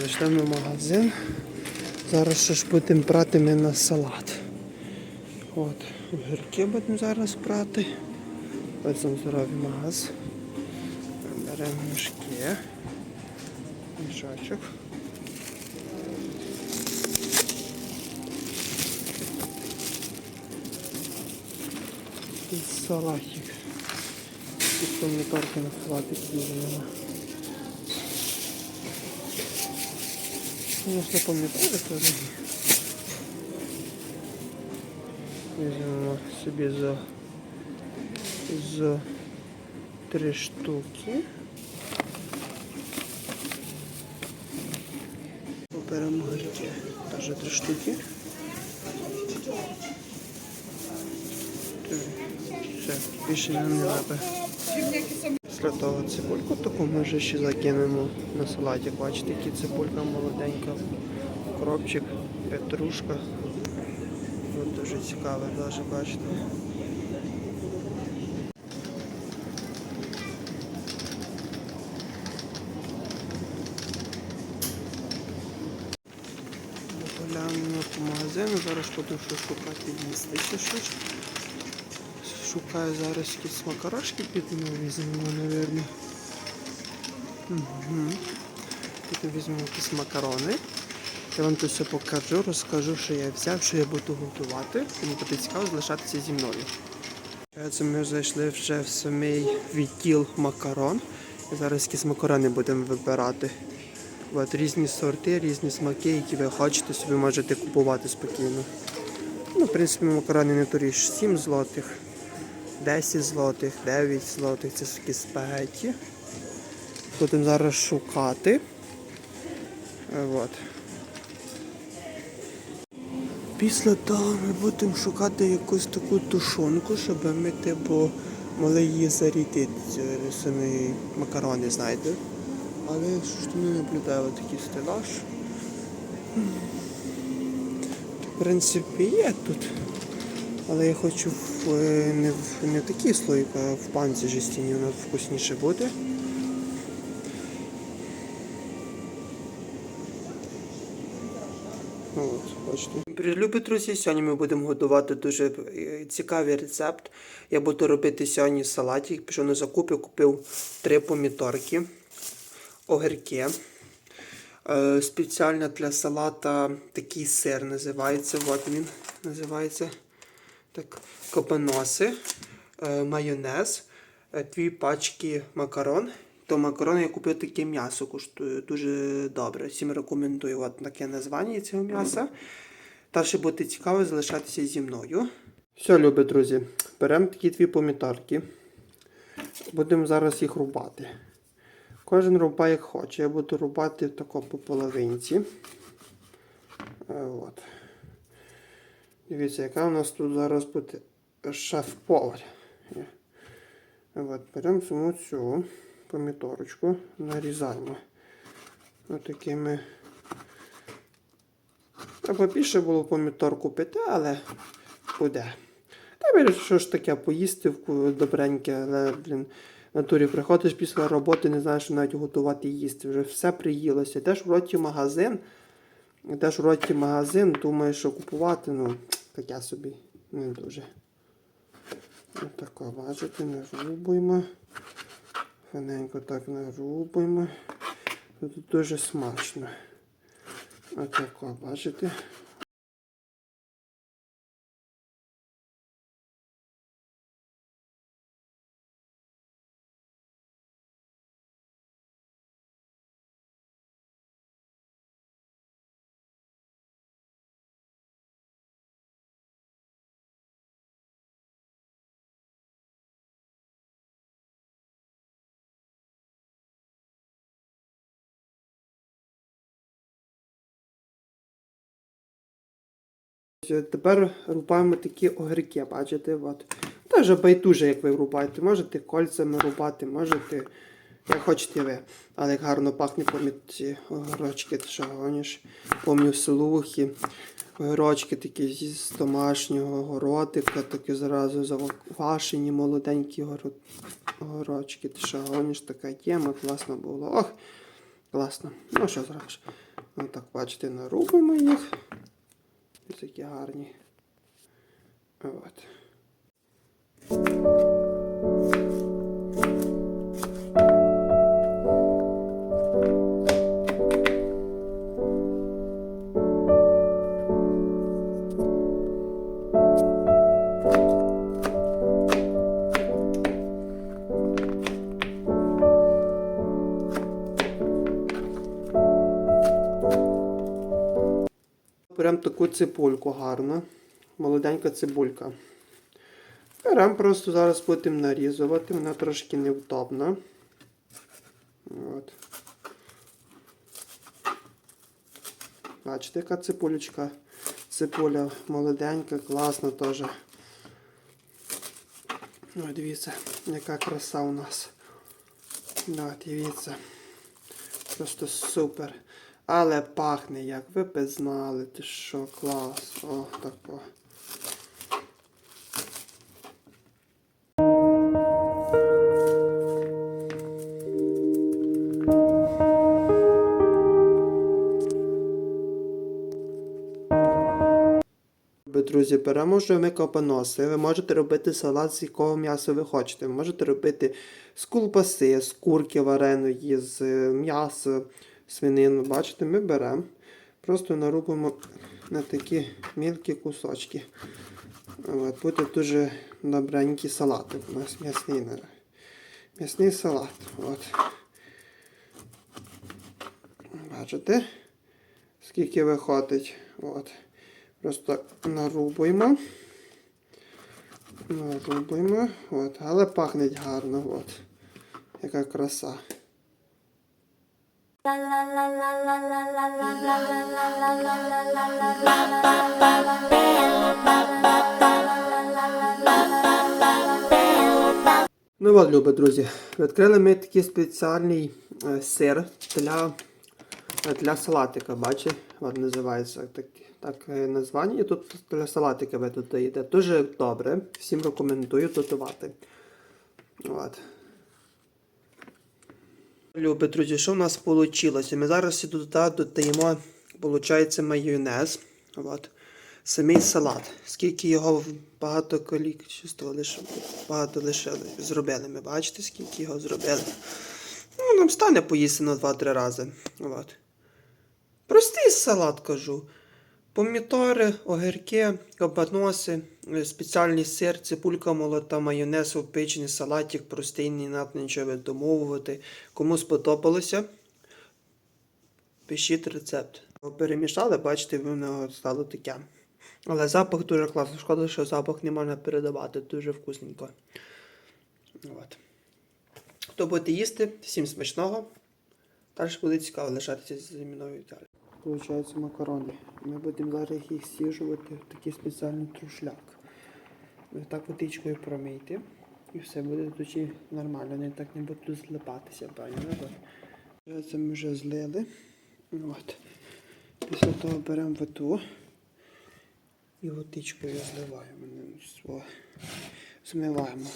Зайшли в магазин. Зараз ще ж будемо брати ми на салат. От, огірки будемо зараз брати. Ось там здоровий магаз. Беремо мішки. Мішочок. І салатик. І помідорки на салатик візьмемо. Звісно, помідори теж. Візьмемо собі за, за три штуки. Оберемо грибки. Теж три штуки. Все, більше нам не треба. Того цибульку таку ми вже ще закинемо на салаті. Бачите, які цибулька молоденька, кропчик, петрушка. От дуже цікаве, навіть бачите. Поглянемо по магазину, зараз буду що шукати їсти ще щось. Шукаю зараз якісь макарошки підемо візьмемо, мабуть. Угу. Потім візьмемо якісь макарони. Я вам тут все покажу, розкажу, що я взяв, що я буду готувати. Тому буде цікаво залишатися зі мною. Це ми зайшли вже в самий відділ макарон. І зараз якісь макарони будемо вибирати. От, різні сорти, різні смаки, які ви хочете, собі можете купувати спокійно. Ну, в принципі, макарони не торіж 7 злотих, 10 злотих, 9 злотих, це такі спагетті. Будемо зараз шукати. Е, От. Після того ми будемо шукати якусь таку тушонку, щоб ми типу могли її зарядити, ці самі макарони, знаєте. Але що ж не наблюдаю такий стелаж. В принципі, є тут. Але я хочу в, е, не, в, не в такий слой, а в панці жестяні, воно вкусніше буде. Ну, друзі! Сьогодні ми будемо готувати дуже е, цікавий рецепт. Я буду робити сьогодні салатик. Пішов на закупи, купив три помідорки, огірки. Е, спеціально для салата такий сир називається. От він називається. Так, копаноси, е, майонез, е, дві пачки макарон. То макарони я купив таке м'ясо, коштує дуже добре. Всім рекомендую от таке названня цього м'яса. Далі буде цікаво залишатися зі мною. Все, любі друзі, беремо такі дві помідорки. Будемо зараз їх рубати. Кожен рубає як хоче. Я буду рубати тако по половинці. Е, От. Дивіться, яка у нас тут зараз буде шеф-повар. Беремо саму цю помідорочку, нарізаємо. Ось такими. Треба більше було помідор купити, але буде. Та що ж таке, поїсти добреньке, але, блін, натурі приходиш після роботи, не знаєш, що навіть готувати їсти. Вже все приїлося. Йдеш в роті магазин, в роті магазин, думаєш, що купувати, ну, таке собі не дуже. Отако, бачите, нарубуємо. Фаненько так нарубуємо. Тут дуже смачно. Отако, бачите. Тепер рубаємо такі огірки, бачите? От. Теж байдуже, як ви рубаєте. Можете кольцями рубати, можете, як хочете ви. Але як гарно пахне помід ці огірочки, ти що гониш. Помню селухи. Огірочки такі з домашнього городика, такі зразу завашені, молоденькі огірочки. Ти що гониш, така тема, класно було. Ох, класно. Ну що зробиш? Отак, бачите, нарубимо їх. Такі гарні. От. Беремо таку цибульку гарну. Молоденька цибулька. Беремо просто зараз будемо нарізувати, вона трошки невдобна. От. Бачите, яка цибулечка. Цибуля молоденька, класна теж. Ой, дивіться, яка краса у нас. От, дивіться. Просто супер. Але пахне, як ви б знали, ти що, клас. О, тако. Друзі, ми копаноси. Ви можете робити салат з якого м'яса ви хочете. Ви можете робити з кулбаси, з курки вареної, з е, м'яса, свинину. Бачите, ми беремо, просто нарубимо на такі мілкі кусочки. От, буде дуже добренький салат. У нас м'ясний, м'ясний салат. От. Бачите? Скільки виходить. От. Просто нарубуємо. Нарубуємо. От. Але пахне гарно. От. Яка краса. Ну от, любі друзі, відкрили ми такий спеціальний е, сир для, е, для салатика. Бачите, от називається так, так е, названня. І тут для салатика ви тут даєте. Дуже добре. Всім рекомендую готувати. От. Любі друзі, що в нас вийшло? Ми зараз сюди додаємо, виходить, майонез. От. Самий салат. Скільки його багато колік, лише багато лишили. Зробили. Ми бачите, скільки його зробили. Ну, нам стане поїсти на 2-3 рази. От. Простий салат кажу. Помідори, огірки, кабаноси, е, спеціальний сир, цибулька молота, майонез, опечений салатик, простий, не треба нічого видумовувати. Кому сподобалося, пишіть рецепт. Перемішали, бачите, воно стало таке. Але запах дуже класний. Шкода, що запах не можна передавати. Дуже вкусненько. От. Хто буде їсти, всім смачного. Далі буде цікаво лишатися зі мною далі. Получаються макарони. Ми будемо зараз їх сіжувати в такий спеціальний трушляк. Так водичкою промийте. І все буде тоді нормально, вони так не будуть злипатися, правильно? От. Це ми вже злили. От. Після того беремо воду і водичкою зливаємо. Змиваємо.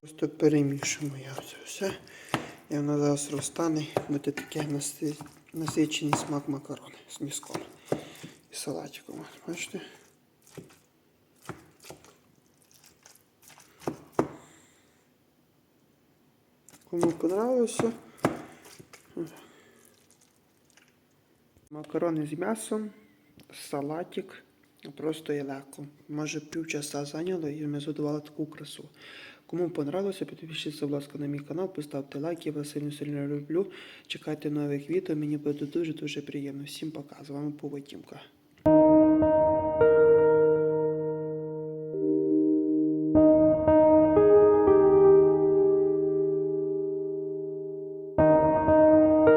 Просто перемішуємо я це все. І воно зараз розтане, буде таке насичений смак макарони з міском і салатиком. Бачите? Кому понравилося? Макарони з м'ясом, салатик. Просто і легко. Може півчаса зайняло і ми задавали таку красу. Кому понравилося, підпишіться, будь ласка, на мій канал, поставте лайк, я вас сильно сильно люблю. Чекайте нових відео, мені буде дуже-дуже приємно. Всім пока. З вами Пова Тімка.